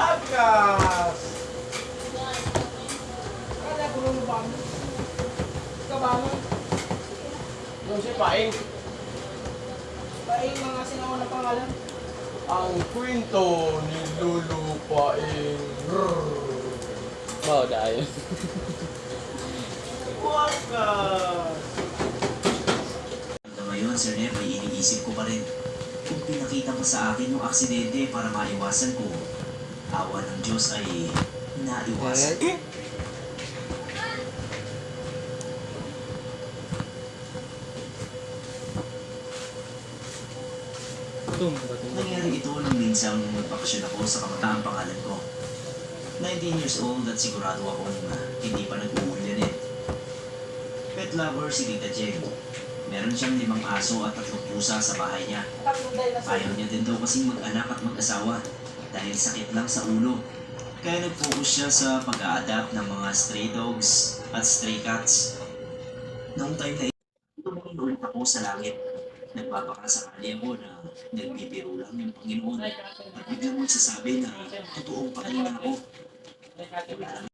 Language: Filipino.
Wakas! Kaya ko nung bangon. Kabangon. Yung si Paing. Paing mga sinauna pangalan. Ang kwento ni Lulu Paing. Wow, dahil. Hanggang ngayon, Sir Nev, may iniisip ko pa rin. Kung pinakita mo sa akin yung aksidente para maiwasan ko, awa ng Diyos ay naiwasan. Tum, batung Nangyari ito nung minsang nagpakasyon ako sa kamataang pangalan ko. 19 years old at sigurado akong hindi pa nag-uulyan eh. Pet lover si Tita Jeng. Meron siyang limang aso at tatlong pusa sa bahay niya. Ayaw niya din daw kasing mag-anak at mag-asawa dahil sakit lang sa ulo. Kaya nag-focus siya sa pag-a-adapt ng mga stray dogs at stray cats. Noong time na ito, tumingin ako sa langit. Nagbabaka sakali ako na nagbibiro lang yung Panginoon at biglang magsasabi na totoong patay na ako. Wala